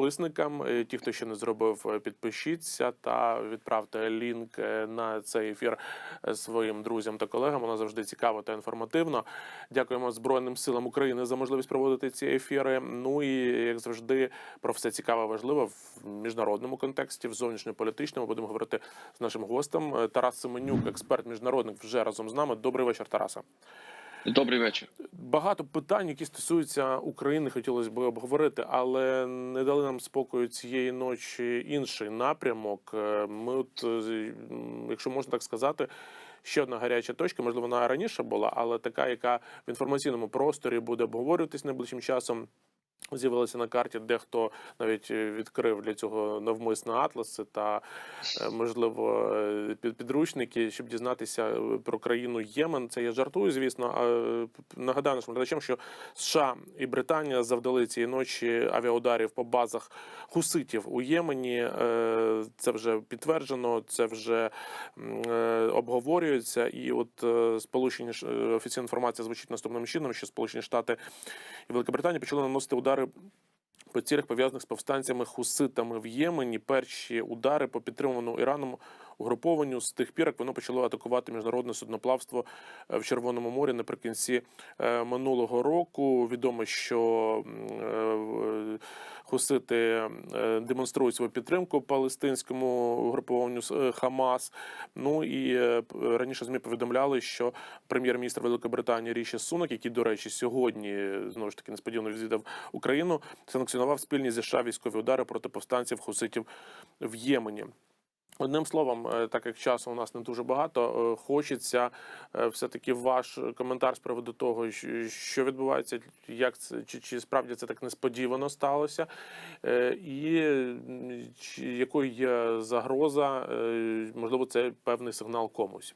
підписникам. Е, Ті, хто ще не зробив, е, підпишіться та відправте лінк е, на цей ефір своїм друзям та колегам. Воно завжди цікаво та інформативно. Дякуємо Збройним силам України за можливість проводити ці ефіри. Ну і як завжди, про все цікаве важливе в міжнародному контексті, в зовнішньополітичному. Будемо говорити з нашим гостем. Тарас Семенюк, експерт міжнародник, вже разом з нами. Добрий вечір, Тараса. Добрий вечір. Багато питань, які стосуються України, хотілося б обговорити, але не дали нам спокою цієї ночі інший напрямок. Е, Ми, от, е, якщо можна так сказати, ще одна гаряча точка, можливо, вона раніше була, але така, яка в інформаційному просторі буде обговорюватись найближчим часом. З'явилася на карті, дехто навіть е, відкрив для цього навмисно атласи та, е, можливо, е, підручники, щоб дізнатися про країну Ємен. Це я жартую, звісно. А нагадаю нашим глядачам, що США і Британія завдали цієї ночі авіаударів по базах хуситів у Ємені. Це вже підтверджено, це вже обговорюється. І от Сполучені офіційна інформація звучить наступним чином, що Сполучені Штати і Великобританія почали наносити удари. По цілях пов'язаних з повстанцями хуситами в Ємені перші удари по підтриманому Іраном угрупованню з тих пір, як воно почало атакувати міжнародне судноплавство е, в Червоному морі наприкінці е, минулого року. Відомо, що е, хусити демонструють свою підтримку палестинському угрупованню Хамас. Ну і раніше змі повідомляли, що прем'єр-міністр Великобританії Ріші Сунок, який, до речі, сьогодні знову ж таки несподівано відвідав Україну, санкціонував спільні зі США військові удари проти повстанців хуситів в Ємені. Одним словом, е, так як часу у нас не дуже багато, е, хочеться е, все-таки ваш коментар з приводу того, що відбувається, як це чи, чи справді це так несподівано сталося, і чи якою є загроза, можливо, це певний сигнал комусь.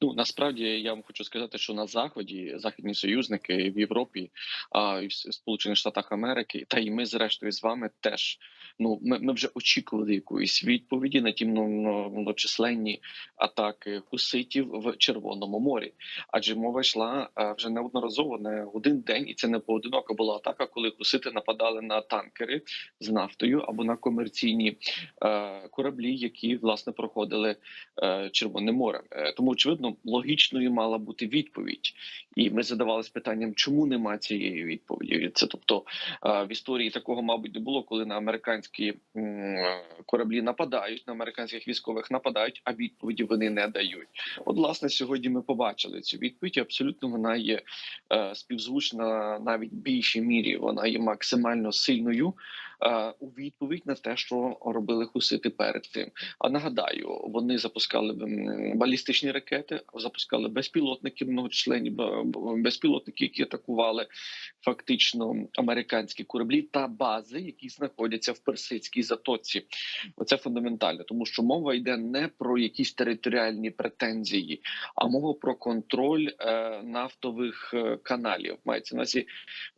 Ну насправді я вам хочу сказати, що на заході західні союзники в Європі, а і в Сполучених Штатах Америки, та й ми, зрештою, з вами теж. Ну, ми, ми вже очікували якоїсь відповіді на ті мно- мно- многочисленні атаки хуситів в Червоному морі. Адже мова йшла е, вже неодноразово не один день, і це не поодинока була атака, коли хусити нападали на танкери з нафтою або на комерційні е, кораблі, які власне проходили е, Червоним морем. Е, Тому очевидно логічною мала бути відповідь, і ми задавалися питанням, чому нема цієї відповіді. Це тобто в історії такого, мабуть, не було, коли на американські м, е, кораблі нападають, на американських військових нападають, а відповіді вони не дають. От, власне, сьогодні ми побачили цю відповідь. Абсолютно вона є е, співзвучна навіть в більшій мірі. Вона є максимально сильною у відповідь на те, що робили хусити перед тим. А нагадаю, вони запускали балістичні ракети, запускали безпілотники, многочисленні безпілотники, які атакували фактично американські кораблі та бази, які знаходяться в персидській затоці. Оце фундаментально, тому що мова йде не про якісь територіальні претензії, а мова про контроль е, нафтових е, каналів. Мається на увазі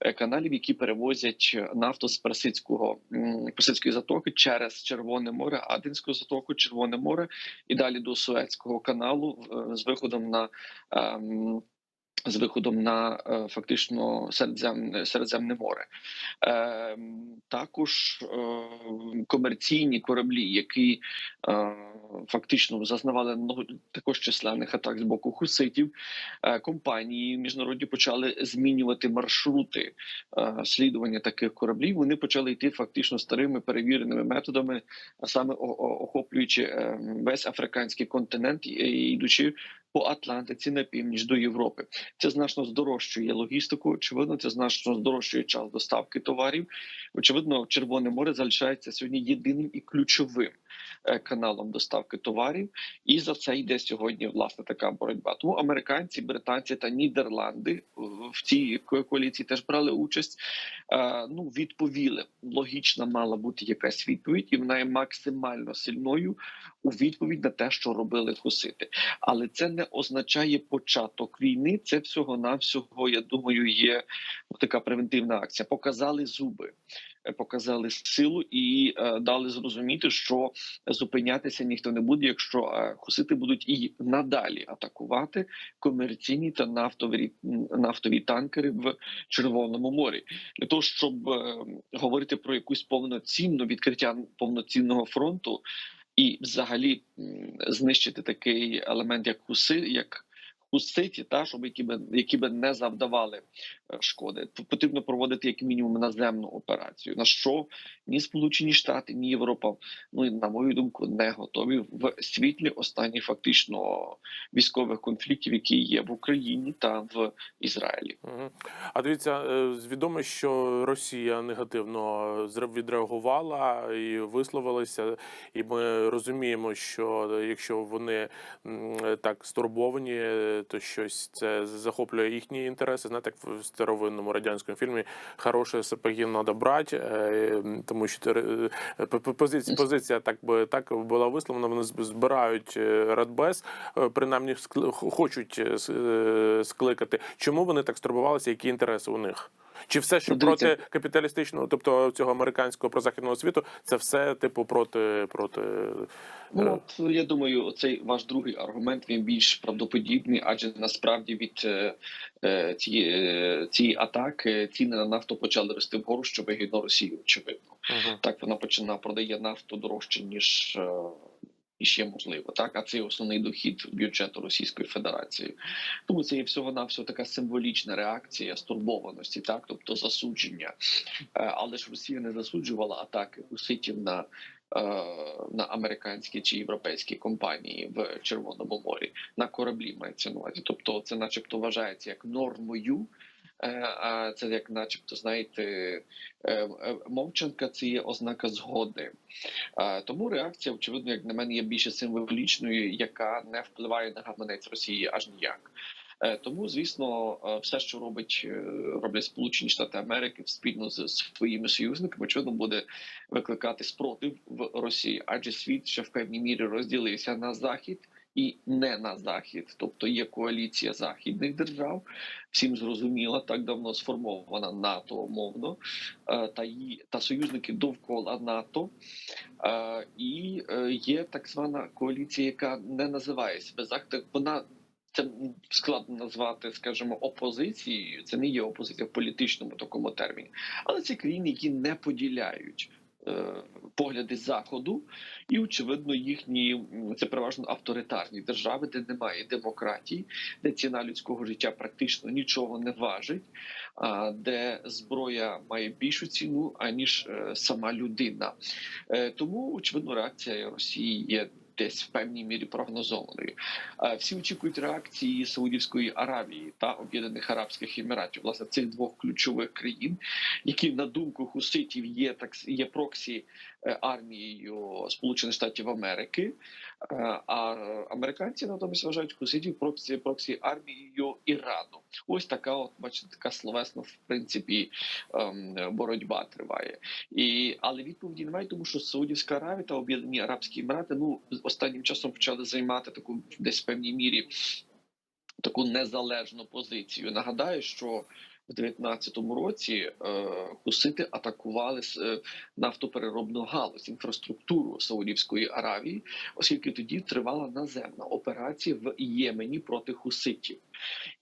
е, каналів, які перевозять нафту з персидського м, персидської затоки через Червоне море, Аденську затоку, Червоне море і далі до Суецького каналу з виходом на. Ем, з виходом на е, фактично Середземне, Середземне море, е, також е, комерційні кораблі, які е, фактично зазнавали також численних атак з боку хуситів. Е, компанії міжнародні почали змінювати маршрути е, слідування таких кораблів. Вони почали йти фактично старими перевіреними методами, а саме охоплюючи е, весь африканський континент йдучи по Атлантиці на північ до Європи. Це значно здорожчує логістику. Очевидно, це значно здорожчує час доставки товарів. Очевидно, Червоне море залишається сьогодні єдиним і ключовим е, каналом доставки товарів, і за це йде сьогодні власне така боротьба. Тому американці, британці та Нідерланди е, в цій коаліції теж брали участь. Е, Ну відповіли. Логічна мала бути якась відповідь, і вона є максимально сильною у відповідь на те, що робили хусити. Але це не означає початок війни. Це всього навсього я думаю, є така превентивна акція. Показали зуби, е, показали силу і е, дали зрозуміти, що зупинятися ніхто не буде, якщо е, хусити будуть і надалі атакувати комерційні та нафтові нафтові танкери в Червоному морі для того, щоб е, говорити про якусь повноцінну відкриття повноцінного фронту і взагалі знищити такий елемент, як хуси, як хуситі, та щоб які би які би не завдавали шкоди, потрібно проводити як мінімум наземну операцію. На що ні Сполучені Штати, ні Європа, ну на мою думку, не готові в світлі останніх фактично військових конфліктів, які є в Україні та в Ізраїлі. А дивіться, е, відомо, що Росія негативно зре- відреагувала і висловилася, і ми розуміємо, що якщо вони так стурбовані, е, то щось це захоплює їхні інтереси. Знаєте, в старовинному радянському фільмі хороше сапоги треба брати, е, тому що е, позиція, позиція так би так була висловлена. Вони зб- збирають е, Радбез, принаймні хочуть скликати. Чому вони так стурбувалися? Які інтереси у них? Чи все, що Ну, дивіться. проти капіталістичного, тобто цього американського прозахідного світу, це все типу проти проти е, Ну от я думаю, цей ваш другий аргумент він більш правдоподібний, адже насправді від е, е, цієї, е, цієї атаки ціни на нафту почали рости вгору, що вигідно Росії, очевидно. Мгм. Так вона починає продає нафту дорожче ніж. Е, ніж є можливо, так а це основний дохід бюджету Російської Федерації. Тому це є всього навсього така символічна реакція стурбованості, так тобто засудження. Е, Але ж Росія не засуджувала атаки руситів на е, на американські чи європейські компанії в Червоному морі на кораблі мається на увазі. Тобто, це, начебто, вважається як нормою. Е, А це як, начебто, знаєте, е, е, мовчанка це є ознака згоди. Тому реакція, очевидно, як на мене, є більше символічною, яка не впливає на гаманець Росії аж ніяк. Тому, звісно, все, що робить роблять Сполучені Штати Америки спільно з своїми союзниками, очевидно, буде викликати спротив в Росії, адже світ ще в певній мірі розділився на захід. І не на захід, тобто є коаліція західних держав, всім зрозуміла, так давно сформована НАТО умовно, е, та її та союзники довкола НАТО, Е, і е, є так звана коаліція, яка не називає себе захід. Вона це складно назвати, скажімо, опозицією. Це не є опозиція в політичному такому терміні, але це країни, які не поділяють. Е, Погляди заходу, і очевидно, їхні це переважно авторитарні держави, де немає демократії, де ціна людського життя практично нічого не важить, де зброя має більшу ціну аніж е, сама людина. Е, Тому очевидно, реакція Росії є десь в певній мірі прогнозованою. Е, Всі очікують реакції Саудівської Аравії та Об'єднаних Арабських Еміратів, власне, цих двох ключових країн, які на думку хуситів є так є проксі е, армією Сполучених Штатів Америки. Е, А американці натомість вважають хуситів проксі проксі армією Ірану. Ось така, от бачите, така словесна, в принципі, ем, боротьба триває. І але відповіді немає, тому що Саудівська Аравія та Об'єднані Арабські Емірати ну останнім часом почали займати таку десь в певній мірі таку незалежну позицію. Нагадаю, що в 19-му році е, хусити атакували с- е, нафтопереробну галузь, інфраструктуру Саудівської Аравії, оскільки тоді тривала наземна операція в Ємені проти хуситів.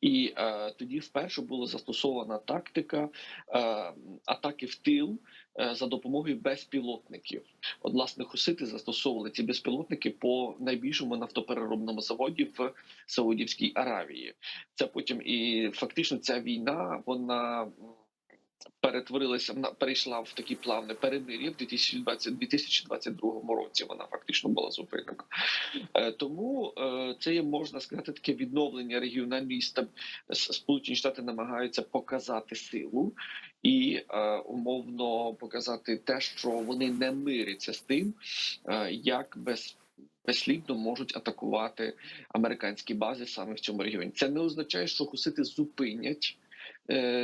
І е, тоді вперше була застосована тактика е, атаки в тил е, за допомогою безпілотників. От, власне, хусити застосовували ці безпілотники по найбільшому нафтопереробному заводі в Саудівській Аравії. Це потім і фактично ця війна вона. Перетворилася перейшла в такі плавне перемир'я в 2020, 2022 році. Вона фактично була зупинена. Е, Тому е, це є можна сказати таке відновлення регіональної стаб... Сполучені Штати намагаються показати силу і е, умовно показати те, що вони не миряться з тим, як без. Безслідно можуть атакувати американські бази саме в цьому регіоні. Це не означає, що хусити зупинять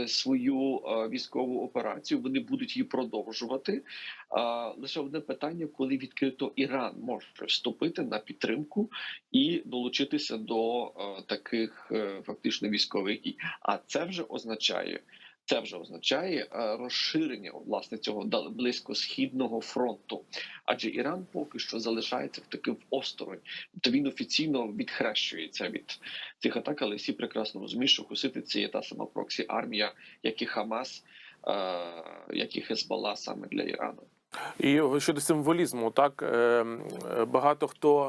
свою е, військову операцію. Вони будуть її продовжувати. Лише одне питання, коли відкрито Іран може вступити на підтримку і долучитися до е, таких е, фактично військових дій. А це вже означає. Це вже означає е, розширення власне цього близькосхідного фронту, адже Іран поки що залишається в таким осторонь, то він офіційно відхрещується від цих атак, але всі прекрасно розуміють, що Хусити це є та сама проксі армія, як і Хамас, е, як і Хезбалла саме для Ірану. І щодо символізму, так е, е, багато хто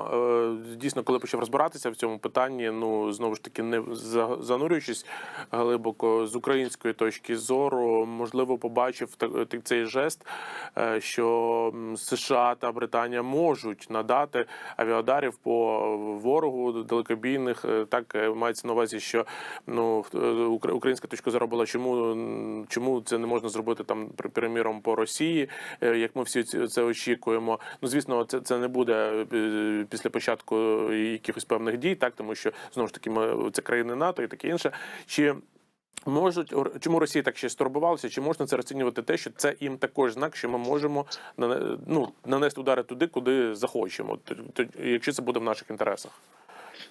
е, дійсно, коли почав розбиратися в цьому питанні, ну знову ж таки, не занурюючись глибоко з української точки зору, можливо, побачив та- цей жест, е, що США та Британія можуть надати авіадарів по ворогу далекобійних. Е, Так е, мається на увазі, що ну е, укра- українська точка зору була, чому чому це не можна зробити там приміром по Росії, е, як ми всі це очікуємо. Ну звісно, це, це не буде е, після початку якихось певних дій, так тому що знову ж таки ми це країни НАТО і таке інше. Чи можуть чому Росія так ще стурбувалася? Чи можна це розцінювати те, що це їм також знак, що ми можемо ну, нанести удари туди, куди захочемо, якщо це буде в наших інтересах?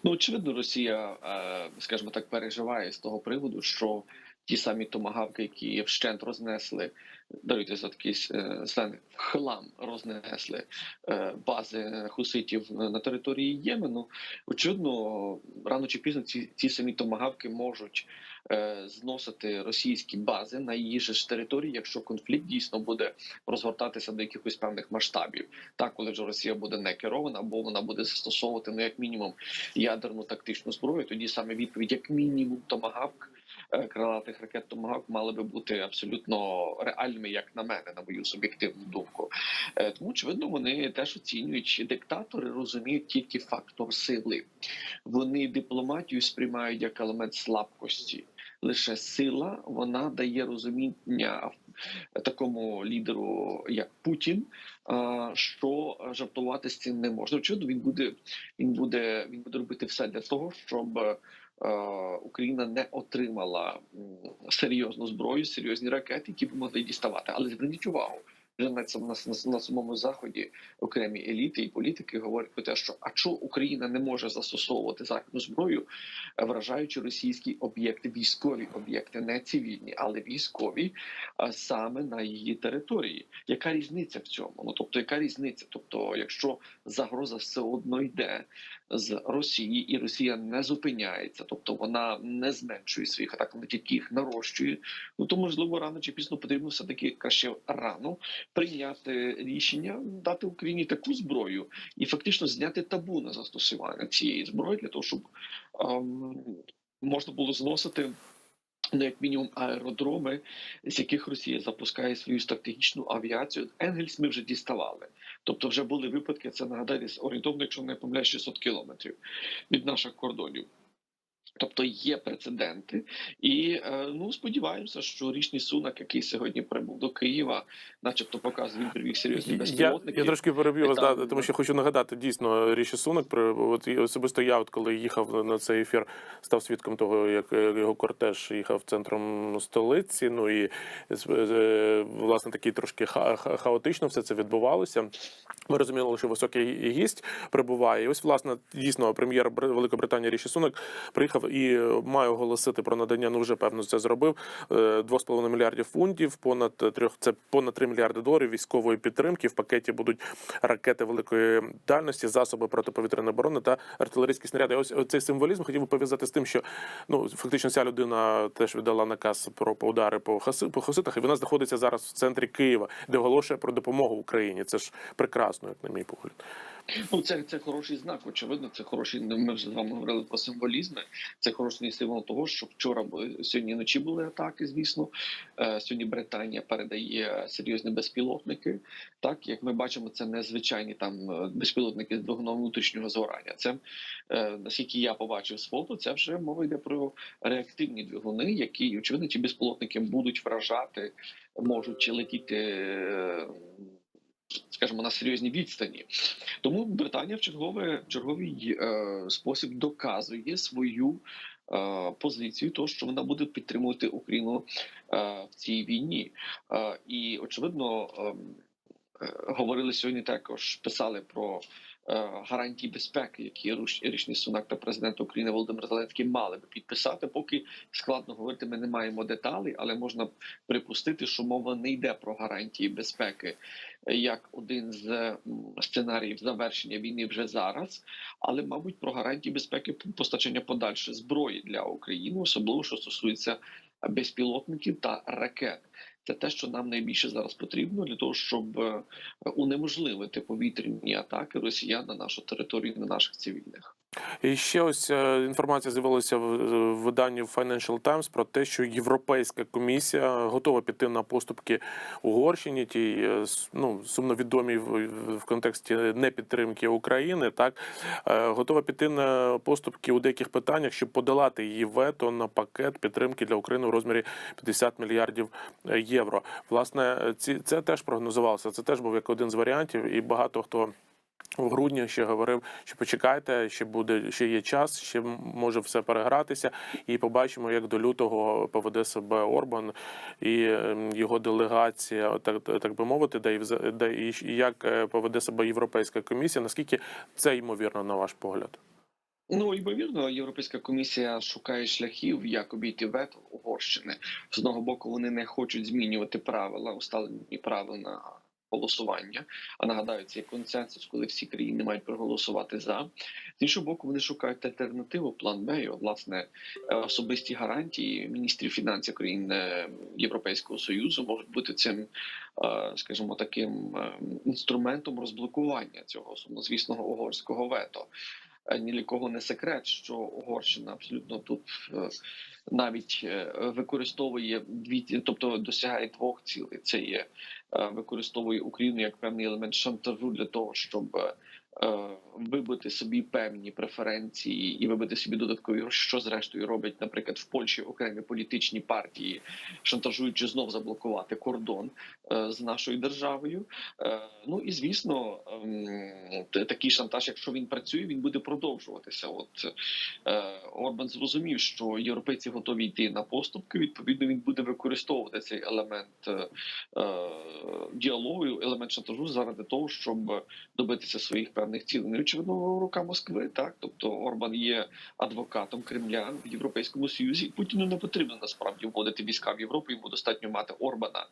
Ну, очевидно, Росія, е, скажімо так, переживає з того приводу, що ті самі томагавки, які вщент рознесли, даруйте за такий е, сленг, хлам рознесли е, бази хуситів на території Ємену. Очевидно, рано чи пізно ці, ці самі томагавки можуть е, зносити російські бази на її ж території, якщо конфлікт дійсно буде розгортатися до якихось певних масштабів. Так, коли ж Росія буде не керована, або вона буде застосовувати ну як мінімум ядерну тактичну зброю, тоді саме відповідь, як мінімум, томагавк. Е, Крилатих ракет Томагавк мали би бути абсолютно реальними, як на мене, на мою суб'єктивну думку. Е, Тому, очевидно, вони теж оцінюють, диктатори розуміють тільки фактор сили. Вони дипломатію сприймають як елемент слабкості. Лише сила вона дає розуміння такому лідеру, як Путін, що жартувати з цим не можна. Очевидно, він буде він буде він буде робити все для того, щоб Україна не отримала серйозну зброю, серйозні ракети, які б могли діставати. Але зверніть увагу. Вже на цьому на, на, самому заході окремі еліти і політики говорять про те, що а чого Україна не може застосовувати західну зброю, е, вражаючи російські об'єкти, військові об'єкти, не цивільні, але військові, а саме на її території. Яка різниця в цьому? Ну тобто, яка різниця? Тобто, якщо загроза все одно йде з Росії, і Росія не зупиняється, тобто вона не зменшує своїх атак, вона тільки їх нарощує. Ну то можливо рано чи пізно потрібно все таки краще рано прийняти рішення, дати Україні таку зброю і фактично зняти табу на застосування цієї зброї для того, щоб ем, можна було зносити. Ну, як мінімум, аеродроми, з яких Росія запускає свою стратегічну авіацію. Енгельс ми вже діставали. Тобто, вже були випадки. Це нагадайтесь орієнтовно, якщо не помиляюсь, 600 кілометрів від наших кордонів. Тобто є прецеденти, і е, ну сподіваємося, що річний сунак, який сьогодні прибув до Києва, начебто показує, він привів серйозні Я, безпілотники. я трошки переб'ю вас, да, тому що хочу нагадати дійсно Сунок. При от особисто я, от коли їхав на цей ефір, став свідком того, як його кортеж їхав центром столиці. Ну і е, власне такий трошки ха- ха- хаотично все це відбувалося. Ми розуміли, що високий гість прибуває. І ось, власне, дійсно, прем'єр Великобританії Ріші Сунок приїхав і е, має оголосити про надання. Ну вже певно це зробив. е, 2,5 мільярдів фунтів, понад трьох це понад 3 мільярди доларів військової підтримки. В пакеті будуть ракети великої дальності, засоби протиповітряної оборони та артилерійські снаряди. Ось цей символізм хотів би пов'язати з тим, що ну фактично ця людина теж віддала наказ про удари по хаси по хаситах, і вона знаходиться зараз в центрі Києва, де оголошує про допомогу Україні. Це ж прекрасно, як на мій погляд. Ну, це, це хороший знак. Очевидно, це хороший. ну, Ми вже з вами говорили про символізми. Це хороший символ того, що вчора сьогодні вночі були атаки. Звісно, Е, сьогодні Британія передає серйозні безпілотники. Так як ми бачимо, це не звичайні там е, безпілотники з двигуном внутрішнього згорання. Це е, наскільки я побачив з фото, це вже мова йде про реактивні двигуни, які очевидно ці безпілотники будуть вражати, можуть чи летіти. Скажімо, на серйозній відстані, тому Британія в чергове черговий е, спосіб доказує свою е, позицію, то що вона буде підтримувати Україну е, в цій війні. Е, і очевидно, ем, говорили сьогодні також, писали про гарантії безпеки, які Рішні Сунак та президент України Володимир Зеленський мали би підписати. Поки складно говорити, ми не маємо деталей, але можна припустити, що мова не йде про гарантії безпеки як один з сценаріїв завершення війни вже зараз, але мабуть про гарантії безпеки постачання подальше зброї для України, особливо що стосується безпілотників та ракет. Це те, що нам найбільше зараз потрібно для того, щоб е, унеможливити повітряні атаки росіян на нашу територію, на наших цивільних. І ще ось е, інформація з'явилася в в виданні Financial Times про те, що Європейська комісія готова піти на поступки Угорщині, тій е, ну сумновідомій в, в контексті непідтримки України, так е, готова піти на поступки у деяких питаннях, щоб подолати її вето на пакет підтримки для України у розмірі 50 мільярдів євро. Власне, ці це теж прогнозувалося. Це теж був як один з варіантів, і багато хто. В грудні ще говорив, що почекайте, ще буде ще є час, ще може все перегратися, і побачимо, як до лютого поведе себе Орбан і ем, його делегація, так так би мовити, де і де і як е, поведе себе Європейська комісія. Наскільки це ймовірно на ваш погляд? Ну ймовірно, Європейська комісія шукає шляхів, як обійти вето Угорщини. З одного боку, вони не хочуть змінювати правила, усталені правила на голосування. А нагадаю, це консенсус, коли всі країни мають проголосувати за. З іншого боку, вони шукають альтернативу, план Б, власне, е, особисті гарантії міністрів фінансів країн е, Європейського союзу можуть бути цим, е, скажімо, таким інструментом розблокування цього сумнозвісного угорського вето. Ні для кого не секрет, що Угорщина абсолютно тут навіть використовує дві, тобто досягає двох цілей. Це є використовує Україну як певний елемент шантажу для того, щоб е, вибити собі певні преференції і вибити собі додаткові гроші, що зрештою роблять, наприклад, в Польщі окремі політичні партії, шантажуючи знов заблокувати кордон е, з нашою державою. Е, Ну і звісно, ем, такий шантаж, якщо він працює, він буде продовжуватися. От е, Орбан зрозумів, що європейці готові йти на поступки. Відповідно, він буде використовувати цей елемент е, е, діалогу, елемент шантажу заради того, щоб добитися своїх певних цілей. не очевидного очевидно, рука Москви. Так, тобто Орбан є адвокатом Кремля в Європейському Союзі. Путіну не потрібно насправді вводити війська в Європу. Йому достатньо мати Орбана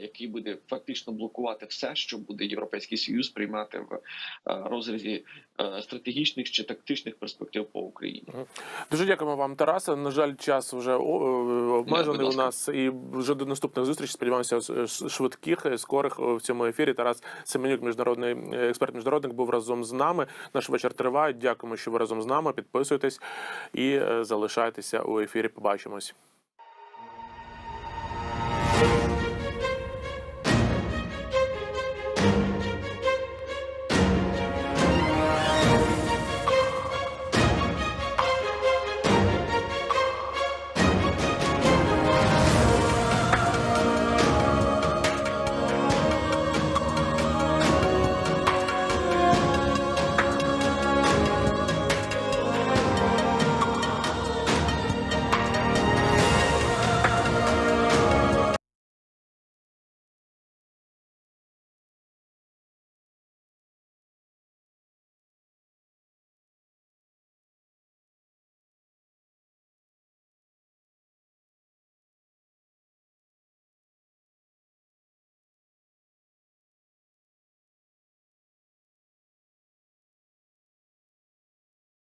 який буде фактично блокувати все, що буде європейський союз приймати в розрізі стратегічних чи тактичних перспектив по Україні. Дуже дякуємо вам, Тарасе. На жаль, час вже е, обмежений у нас, і вже до наступних зустрічей. Сподіваємося, швидких, е, скорих е, в цьому ефірі. Тарас Семенюк, міжнародний експерт, міжнародник, був разом з нами. Наш вечір триває. Дякуємо, що ви разом з нами. Підписуйтесь і залишайтеся у ефірі. Побачимось.